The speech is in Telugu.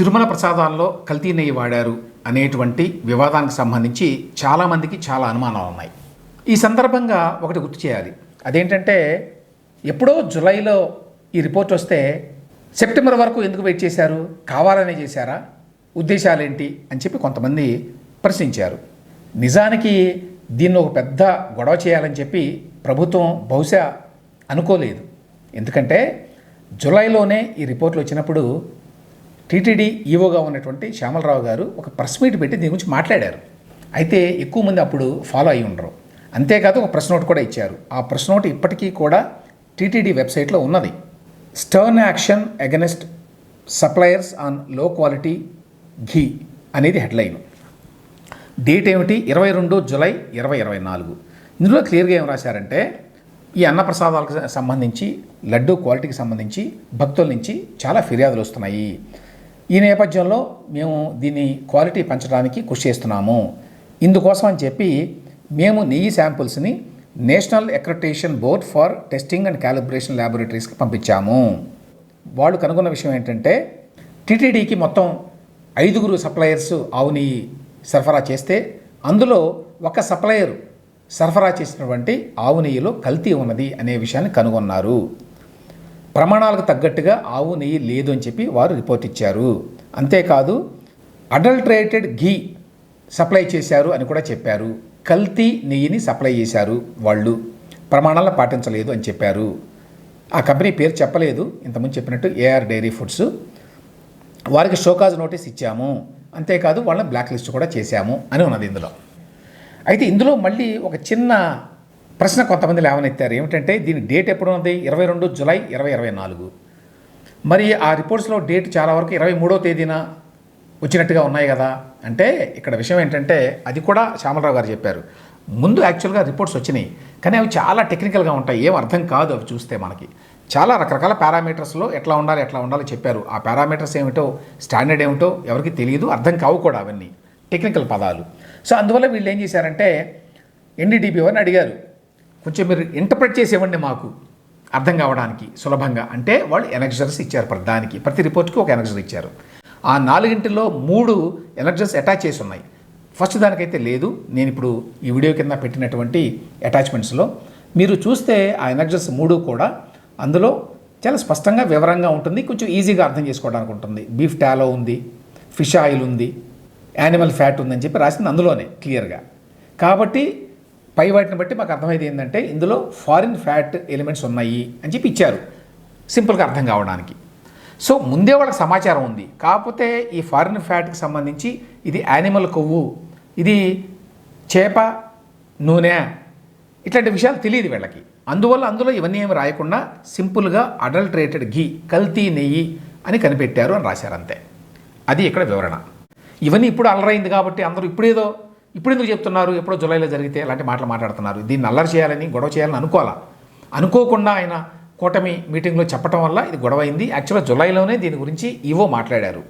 తిరుమల ప్రసాదాల్లో కల్తీ నెయ్యి వాడారు అనేటువంటి వివాదానికి సంబంధించి చాలామందికి చాలా అనుమానాలు ఉన్నాయి. ఈ సందర్భంగా ఒకటి గుర్తు చేయాలి. అదేంటంటే ఎప్పుడో జులైలో ఈ రిపోర్ట్ వస్తే సెప్టెంబర్ వరకు ఎందుకు వెయిట్ చేశారు? కావాలనే చేశారా? ఉద్దేశాలేంటి? అని చెప్పి కొంతమంది ప్రశ్నించారు. నిజానికి దీన్ని ఒక పెద్ద గొడవ చేయాలని చెప్పి ప్రభుత్వం బహుశా అనుకోలేదు. ఎందుకంటే జులైలోనే ఈ రిపోర్ట్లు వచ్చినప్పుడు టీటీడీ ఈవోగా ఉన్నటువంటి శ్యామలరావు గారు ఒక ప్రెస్ మీట్ పెట్టి దీని గురించి మాట్లాడారు. అయితే ఎక్కువ మంది అప్పుడు ఫాలో అయి ఉండరు. అంతేకాదు ఒక ప్రెస్ నోట్ కూడా ఇచ్చారు. ఆ ప్రెస్ నోట్ ఇప్పటికీ కూడా టీటీడీ వెబ్సైట్లో ఉన్నది. స్టర్న్ యాక్షన్ అగెనెస్ట్ సప్లయర్స్ ఆన్లో క్వాలిటీ ఘీ అనేది హెడ్లైన్. డేట్ ఏమిటి? ఇరవై రెండు జులై ఇరవై ఇరవై నాలుగు. ఇందులో క్లియర్గా ఏం రాశారంటే ఈ అన్నప్రసాదాలకు సంబంధించి లడ్డు క్వాలిటీకి సంబంధించి భక్తుల నుంచి చాలా ఫిర్యాదులు వస్తున్నాయి. ఈ నేపథ్యంలో మేము దీని క్వాలిటీ పెంచడానికి కృషి చేస్తున్నాము. ఇందుకోసం అని చెప్పి మేము నెయ్యి శాంపుల్స్ని national accreditation board for testing and calibration ల్యాబొరేటరీస్కి పంపించాము. వాళ్ళు కనుగొన్న విషయం ఏంటంటే టీటీడీకి మొత్తం ఐదుగురు సప్లయర్స్ ఆవు నెయ్యి సరఫరా చేస్తే అందులో ఒక సప్లయర్ సరఫరా చేసినటువంటి ఆవు నెయ్యిలో కల్తీ ఉన్నది అనే విషయాన్ని కనుగొన్నారు. ప్రమాణాలకు తగ్గట్టుగా ఆవు నెయ్యి లేదు అని చెప్పి వారు రిపోర్ట్ ఇచ్చారు. అంతేకాదు అడల్ట్రేటెడ్ ఘీ సప్లై చేశారు అని కూడా చెప్పారు. కల్తీ నెయ్యిని సప్లై చేశారు వాళ్ళు. ప్రమాణాలను పాటించలేదు అని చెప్పారు. ఆ కంపెనీ పేరు చెప్పలేదు. ఇంతకుముందు చెప్పినట్టు ఏఆర్ డైరీ ఫుడ్స్. వారికి షోకాజ్ నోటీస్ ఇచ్చాము. అంతేకాదు వాళ్ళని బ్లాక్ లిస్ట్ కూడా చేశాము అని ఉన్నది ఇందులో. అయితే ఇందులో మళ్ళీ ఒక చిన్న ప్రశ్న కొంతమంది లేవనెత్తారు. ఏమిటంటే దీని డేట్ ఎప్పుడు ఉంది ఇరవై రెండు జులై ఇరవై ఇరవై నాలుగు. మరి ఆ రిపోర్ట్స్లో డేట్ చాలా వరకు ఇరవై మూడో తేదీన వచ్చినట్టుగా ఉన్నాయి కదా? అంటే ఇక్కడ విషయం ఏంటంటే అది కూడా శ్యామలరావు గారు చెప్పారు. ముందు యాక్చువల్గా రిపోర్ట్స్ వచ్చినాయి. కానీ అవి చాలా టెక్నికల్గా ఉంటాయి. ఏం అర్థం కాదు అవి చూస్తే మనకి. చాలా రకరకాల పారామీటర్స్లో ఎట్లా ఉండాలి ఎట్లా ఉండాలి చెప్పారు. ఆ పారామీటర్స్ ఏమిటో స్టాండర్డ్ ఏమిటో ఎవరికి తెలియదు అర్థం కావు కూడా అవన్నీ. టెక్నికల్ పదాలు. సో అందువల్ల వీళ్ళు ఏం చేశారంటే ఎన్డీడీపీ వారిని అడిగారు. కొంచెం మీరు ఇంటర్ప్రెట్ చేసి మాకు. అర్థం కావడానికి సులభంగా. అంటే వాళ్ళు ఎనర్జర్స్ ఇచ్చారు ప్రతి దానికి ప్రతి రిపోర్ట్కి ఒక ఎనర్జర్ ఇచ్చారు. ఆ నాలుగింటిలో మూడు ఎనర్జర్స్ అటాచ్ చేసి ఉన్నాయి. ఫస్ట్ దానికైతే లేదు. నేను ఇప్పుడు ఈ వీడియో కింద పెట్టినటువంటి అటాచ్మెంట్స్లో మీరు చూస్తే ఆ ఎనర్జర్స్ మూడు కూడా అందులో చాలా స్పష్టంగా వివరంగా ఉంటుంది. కొంచెం ఈజీగా అర్థం చేసుకోవడానికి ఉంటుంది. బీఫ్ టాలో ఉంది ఫిష్ ఆయిల్ ఉంది యానిమల్ ఫ్యాట్ ఉందని చెప్పి రాసింది అందులోనే క్లియర్గా కాబట్టి పై వాటిని బట్టి మాకు అర్థమైంది ఏంటంటే ఇందులో ఫారిన్ ఫ్యాట్ ఎలిమెంట్స్ ఉన్నాయి అని చెప్పి ఇచ్చారు. సింపుల్గా అర్థం కావడానికి. సో ముందే వాళ్ళకి సమాచారం ఉంది. కాకపోతే ఈ ఫారిన్ ఫ్యాట్కి సంబంధించి ఇది యానిమల్ కొవ్వు ఇది చేప నూనె ఇట్లాంటి విషయాలు తెలియదు వీళ్ళకి. అందువల్ల అందులో ఇవన్నీ ఏమి రాయకుండా సింపుల్గా అడల్ట్రేటెడ్ ఘీ కల్తీ నెయ్యి అని కనిపెట్టారు అని రాశారు అంతే. అది ఇక్కడ వివరణ. ఇవన్నీ ఇప్పుడు అలరైంది కాబట్టి అందరూ ఇప్పుడేదో ఇప్పుడు ఎందుకు చెప్తున్నారు? ఎప్పుడో జూలైలో జరిగితే అలాంటి మాటలు మాట్లాడుతున్నారు? దీన్ని అల్లరి చేయాలని గొడవ చేయాలని అనుకోవాలా? అనుకోకుండా ఆయన కూటమి మీటింగ్లో చెప్పడం వల్ల ఇది గొడవ అయింది. యాక్చువల్గా జులైలోనే దీని గురించి ఈవో మాట్లాడారు.